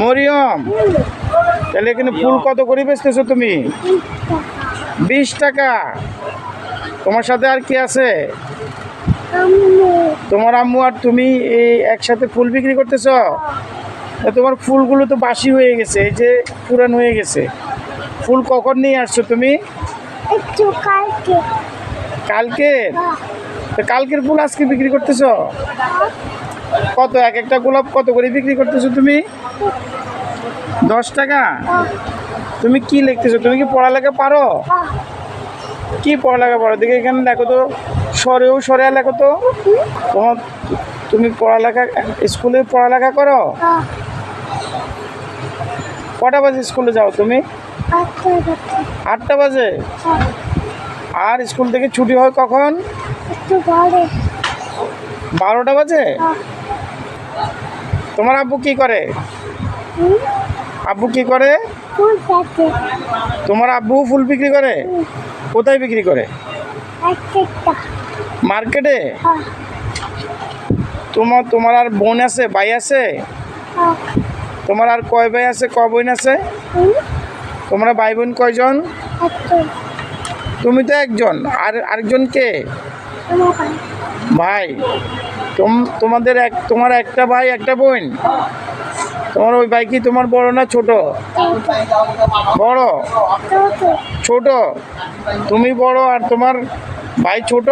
মরিয়ম তাহলে এখানে ফুল কত করে বেচতেছো তুমি? বিশ টাকা। তোমার সাথে আর কি আছে? তোমার আম্মু আর তুমি এই একসাথে ফুল বিক্রি করতেছ? তোমার ফুলগুলো তো বাসি হয়ে গেছে এই যে পুরান হয়ে গেছে। ফুল কখন নিয়ে আসছো তুমি? কালকে। কালকে? কালকের ফুল আজকে বিক্রি করতেছো? কত এক একটা গোলাপ কত করে বিক্রি করতেছো তুমি? দশ টাকা? তুমি কি লিখতেছো? তুমি কি পড়ালেখা পারো? কি পড়ালেখা পারো? দেখে এখানে দেখো তো সরেও সরে লেখো তো। তোমার তুমি পড়ালেখা স্কুলে পড়ালেখা করো? কটা বাজে স্কুলে যাও তুমি? আটটা বাজে? আর স্কুল থেকে ছুটি হয় কখন? বারোটা বাজে? তোমার আব্বু কি করে? আব্বু কি করে? তোমার আব্বু ফুল বিক্রি করে? কোথায় বিক্রি করে? মার্কেটে? তোমার তোমার আর বোন আছে, ভাই আছে? তোমার আর কয় ভাই আছে, ক বোন আছে? তোমরা ভাই বোন কয়জন? তুমি তো একজন। আর, আরেকজন কে? ভাই। তোমাদের এক, তোমার একটা ভাই, একটা বোন। তোমার ওই ভাই কি তোমার বড় না ছোট? বড়? ছোট। তুমি বড় আর তোমার ভাই ছোট?